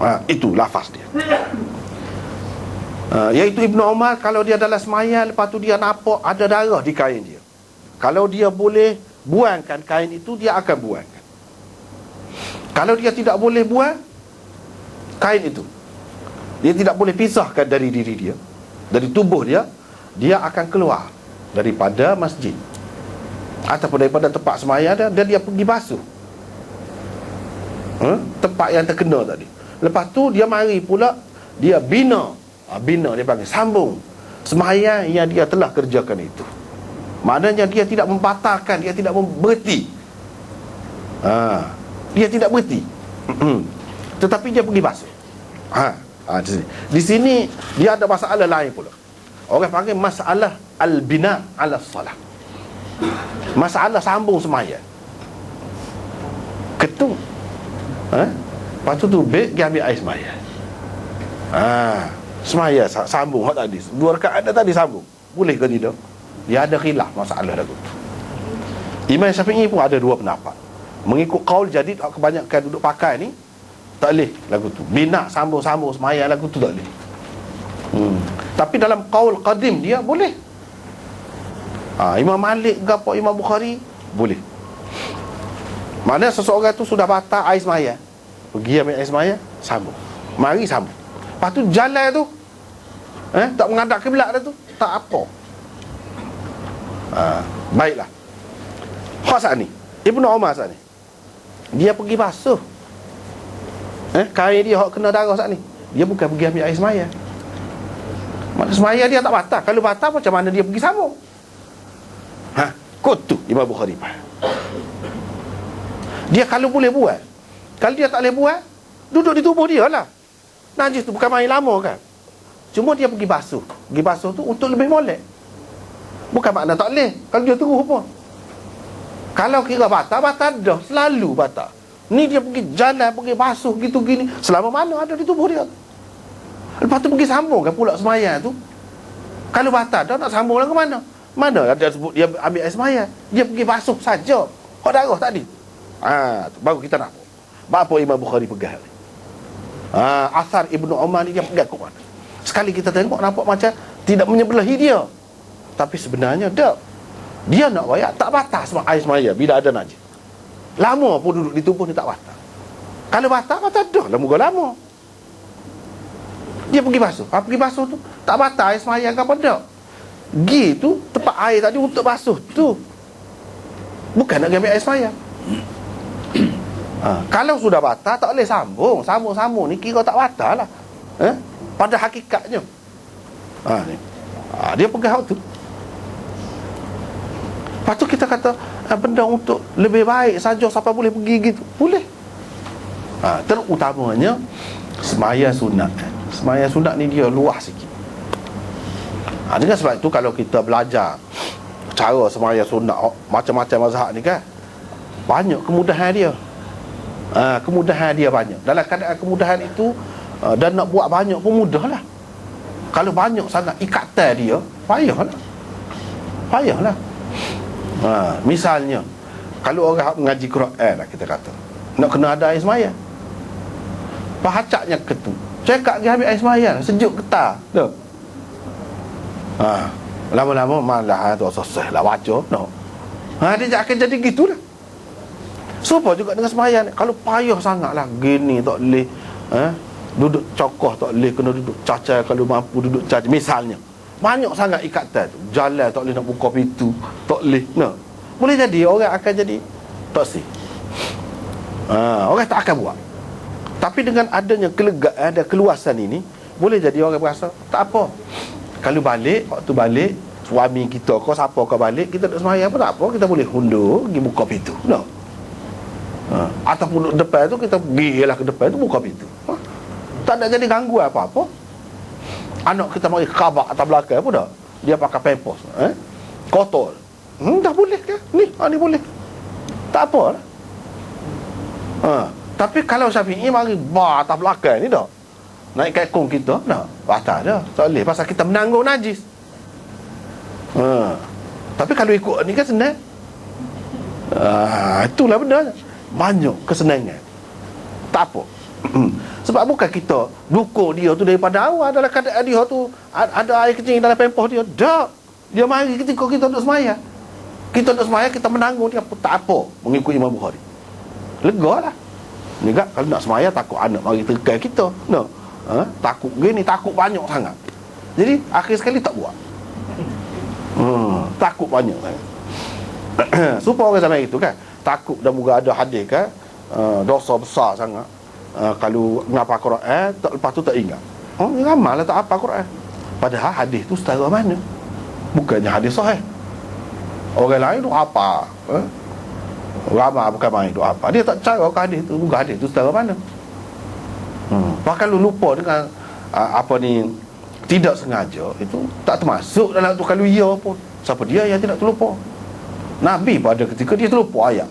ha, Itu lafaz dia. Ha, Iaitu Ibn Umar Kalau dia dalam semayal Lepas tu dia nampak Ada darah di kain dia. Kalau dia boleh Buangkan kain itu Dia akan buangkan. Kalau dia tidak boleh buang Kain itu Dia tidak boleh pisahkan dari diri dia Dari tubuh dia Dia akan keluar Daripada masjid. Ataupun daripada tempat semayal dia Dan dia pergi basuh. Ha? Tempat yang terkena tadi Lepas tu dia mari pula Dia bina. Ha, Bina dia panggil Sambung. Semayang yang dia telah kerjakan itu. Maknanya dia tidak membatalkan Dia tidak berhenti. Ha, Dia tidak berhenti. Tetapi dia pergi basuh ha, ha, di, sini. di sini Dia ada masalah lain pula. Orang panggil masalah Al-bina ala salah. Masalah sambung semayang Ketung ha? Lepas tu tu Bek dia ambil air semaya. Ha. Semaya sambung Hak tadi. Dua rekat ada tadi sambung. Boleh ke tidak? Dia ada khilaf masalah lagu tu. Imam Syafi'i pun ada dua pendapat. Mengikut kaul jadi Kebanyakan duduk pakai ni Tak boleh lagu tu. Bina sambung-sambung semaya lagu tu tak boleh. Hmm. Tapi dalam kaul qadim dia boleh. Ha, Imam Malik ke Imam Bukhari Boleh. Mana seseorang tu sudah batal air semaya Pergi ambil air semaya Sambung. Mari sambung. Lepas tu jalan tu eh, Tak mengadap ke belak tu Tak apa. Ha, Baiklah. Hak saat ni Ibn Umar saat ni Dia pergi basuh. Eh, Kain dia hak kena darah saat ni. Dia bukan pergi ambil air semaya. Mana semaya dia tak batal Kalau batal macam mana dia pergi sambung? Ha, kutu Imam Bukhari dia kalau boleh buat Kalau dia tak boleh buat Duduk di tubuh dia lah. Najis tu bukan main lama kan. Cuma dia pergi basuh. Pergi basuh tu untuk lebih molek. Bukan makna tak boleh. Kalau dia terus apa Kalau kira batal, batal dah. Selalu batal. Ni dia pergi jalan, pergi basuh gitu gini. Selama mana ada di tubuh dia? Lepas tu pergi sambung kan pula semayang tu. Kalau batal dah nak sambung lah ke mana Mana dia sebut dia ambil air semayang? Dia pergi basuh saja. Kau darah tadi. Ha, baru kita nak. Apa Imam Bukhari pegang? Ha, asar Ibnu Umar ni dia pegang mana? Sekali kita tengok nampak macam tidak menyebelahi dia. Tapi sebenarnya tak. Dia nak bayar tak batas semua air semaya bila ada najis. Lama pun duduk di tubuh ni tak batas. Kalau batas batas dah lah muka lama. Dia pergi basuh. Ha, pergi basuh tu tak batas air semaya ke apa dak. Gi tu tempat air tadi untuk basuh tu. Bukan nak ambil air semaya ha, Kalau sudah batal Tak boleh sambung. Sambung-sambung ni kira tak batal lah. Eh? Pada hakikatnya. Ha, ni. Ha, Dia pegang tu. Lepas tu kita kata ha, Benda untuk lebih baik saja Siapa boleh pergi gitu? Boleh. Ha, Terutamanya Semaya sunat. Semaya sunat ni dia luas sikit. Ha, Dengan sebab itu Kalau kita belajar Cara semaya sunat Macam-macam mazhab ni kan Banyak kemudahan dia ha, Kemudahan dia banyak. Dalam keadaan kemudahan itu ha, Dan nak buat banyak pun mudah lah Kalau banyak sangat ikatan dia Payah lah Payah lah ha, Misalnya Kalau orang mengaji Quran lah kita kata Nak kena ada air semaya Pahacaknya ketu. Cekak dia ambil air semaya lah Sejuk getah Tuh Ha, lama-lama malah tu selesai lah baca. No. Ha, dia akan jadi gitu Supaya juga dengan semayang Kalau payah sangat lah Gini tak boleh eh? Duduk cokoh tak boleh Kena duduk cacar Kalau mampu duduk cacar Misalnya Banyak sangat ikatan. Jalan tak boleh nak buka pintu Tak boleh. No. Boleh jadi orang akan jadi Toksik ha, Orang tak akan buat. Tapi dengan adanya kelegaan Ada keluasan ini Boleh jadi orang berasa Tak apa. Kalau balik Waktu balik Suami kita kau siapa kau balik Kita duduk semayang pun tak apa. Kita boleh hundur Pergi buka pintu. No ha. Ataupun duduk depan tu Kita pergilah ke depan tu Buka pintu. Ha. Tak ada jadi gangguan apa-apa. Anak kita mari kabak atas belakang pun dah Dia pakai pempos eh? Kotor. Hmm, Dah boleh ke? Ni, ha, ni boleh. Tak apa. Lah ha. Tapi kalau Syafi'i mari Bah atas belakang ni dah Naik kekong kita dah Batal dah. Tak boleh. Pasal kita menanggung najis. Ha. Tapi kalau ikut ni kan senang. Ha, Itulah benda banyak kesenangan tak apa Sebab bukan kita dukung dia tu daripada awal dalam keadaan dia tu ada air kecil dalam pempoh dia. Tak. Dia mari ketika kita duduk semaya. Kita duduk semaya kita menanggung dia tak apa mengikut Imam Bukhari. Lega lah. Ni kalau nak semaya takut anak mari terkai kita. No. Ha? Takut gini, takut banyak sangat. Jadi akhir sekali tak buat. Hmm, takut banyak sangat. Supaya orang zaman itu kan takut dan juga ada hadis kan uh, dosa besar sangat. Uh, kalau ngapa Quran eh, tak, lepas tu tak ingat. Oh ni ramal lah tak apa Quran padahal hadis tu setara mana? Bukannya hadis sahih. Orang lain tu apa eh? ramal bukan main tu apa. Dia tak cara ke hadis tu bukan hadis tu setara mana? Hmm. bahkan lu lupa dengan uh, apa ni tidak sengaja itu tak termasuk dalam tu kalau ia pun. Siapa dia yang tidak terlupa? Nabi pada ketika dia terlupa ayat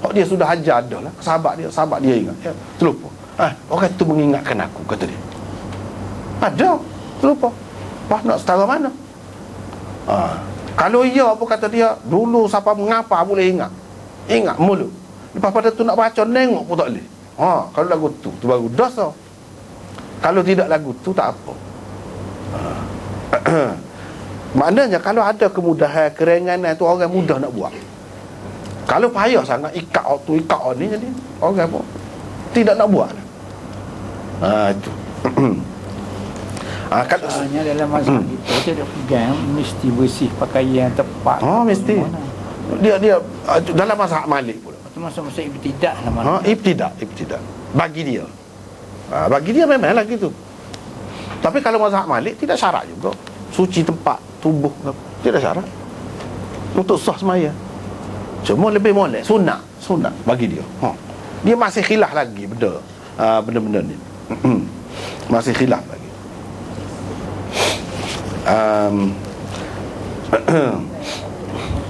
Kalau dia sudah hajar dah lah. Sahabat dia, sahabat dia ingat. Ya, Terlupa. Eh, Orang tu mengingatkan aku kata dia. Ada, terlupa. Wah nak setara mana? Ha. Kalau ia apa kata dia Dulu siapa mengapa boleh ingat? Ingat mulu Lepas pada tu nak baca nengok pun tak boleh. Ha. Kalau lagu tu, tu baru dosa. Kalau tidak lagu tu tak apa. Ha. Maknanya kalau ada kemudahan, keringanan tu orang mudah nak buat. Kalau payah sangat ikat tu ikat ni jadi orang apa? Tidak nak buat. Ha itu. Ah kalau hanya dalam masa hmm. kita ada pegang mesti bersih pakaian tepat. Oh mesti. Dia dia ah, dalam masa Malik pula. Itu masa masa ibtidak lah. Ha ibtidak, ibtidak. Bagi dia. Ha, bagi dia memang lah gitu. Tapi kalau masa Malik tidak syarat juga. Suci tempat tubuh tidak syarat untuk sah semaya cuma lebih molek. Sunat sunat bagi dia. Ha. dia masih khilaf lagi benda uh, benda-benda ni. Masih khilaf lagi. Um,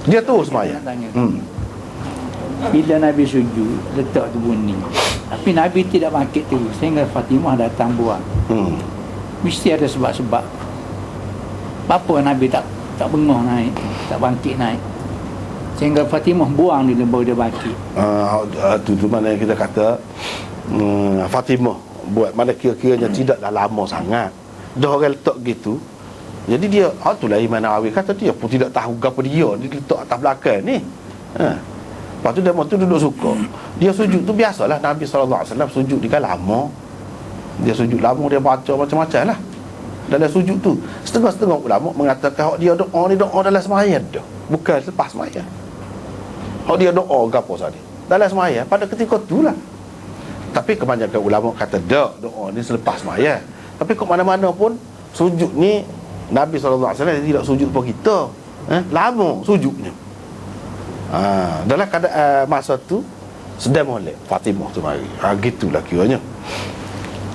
dia tu semaya hmm. bila Nabi sujud letak tu bunyi. Tapi Nabi tidak bangkit terus. Sehingga Fatimah datang buat. Hmm. mesti ada sebab-sebab. Apa Nabi tak tak bengah naik tak bangkit naik sehingga Fatimah buang dia baru dia bangkit uh, tu tu mana kita kata um, Fatimah buat mana kira-kiranya hmm. tidak dah lama sangat. Dah orang letak gitu. Jadi dia ha tu lah Imam Nawawi kata dia pun tidak tahu apa dia. Dia letak atas belakang ni. Ha. Lepas tu dia tu duduk suka. Dia sujud tu biasalah Nabi SAW sujud dia kan lama. Dia sujud lama Dia baca macam-macam lah. Dalam sujud tu setengah-setengah ulama mengatakan dia doa ni doa dalam sembahyang dah. Bukan lepas sembahyang hak dia doa gapo tadi dalam sembahyang pada ketika itulah tapi kebanyakan ulama kata dak doa ni selepas sembahyang tapi kok mana-mana pun sujud ni Nabi SAW tidak sujud pun kita. Eh? lama sujudnya. Ha, dalam keadaan uh, masa tu sedang molek Fatimah tu mari. Ha, gitulah kiranya.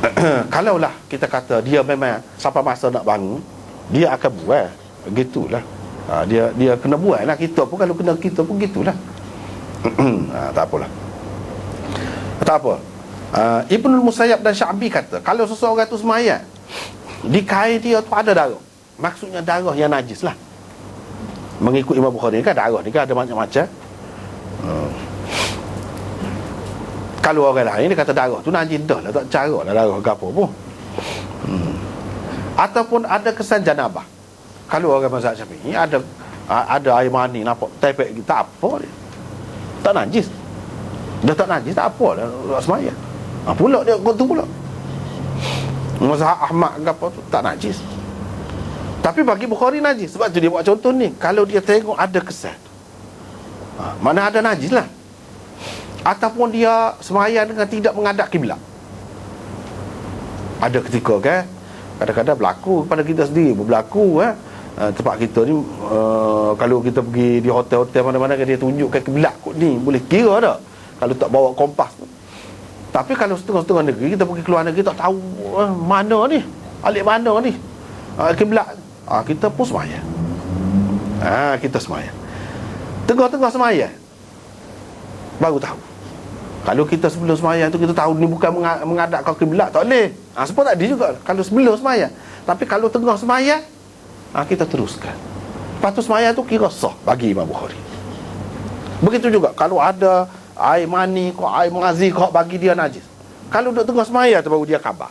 Kalaulah kita kata dia memang sampai masa nak bangun dia akan buat. Gitulah. Ha, dia dia kena buat lah kita pun kalau kena kita pun gitulah ha, tak apalah. Tak apa. Uh, Ibnu Musayyab dan Syabi kata kalau seseorang tu semayat di kain dia tu ada darah. Maksudnya darah yang najis lah. Mengikut Imam Bukhari kan darah ni kan ada macam-macam. Uh, kalau orang lain dia kata darah tu najis dah lah tak cara lah darah ke apa pun. Hmm. ataupun ada kesan janabah. Kalau orang mazhab syafi'i ada ada air mani nampak tepek tak apa. dia tak najis. Dah tak najis tak apa dah semaya. Ha, pula dia kau tu pula. Mazhab Ahmad ke apa tu tak najis. Tapi bagi Bukhari najis sebab tu dia buat contoh ni. Kalau dia tengok ada kesan ha, mana ada najis lah. Ataupun dia sembahyang dengan tidak menghadap kiblat. Ada ketika kan kadang-kadang berlaku pada kita sendiri berlaku eh uh, tempat kita ni uh, kalau kita pergi di hotel-hotel mana-mana dia tunjukkan kiblat kot ni boleh kira tak kalau tak bawa kompas. Tapi kalau setengah-setengah negeri kita pergi keluar negeri tak tahu uh, mana ni alik mana ni uh, kiblat uh, kita pun sembahyang. Ah kita sembahyang. Tengah-tengah sembahyang baru tahu kalau kita sebelum semayang tu kita tahu ni bukan mengadap kau kiblat tak boleh. Ha, sebab tak ada juga kalau sebelum semayang. Tapi kalau tengah semayang ha, kita teruskan. Lepas tu semayang tu kira sah bagi Imam Bukhari. Begitu juga kalau ada air mani kau air mengazi kau bagi dia najis. Kalau duduk tengah semaya tu baru dia khabar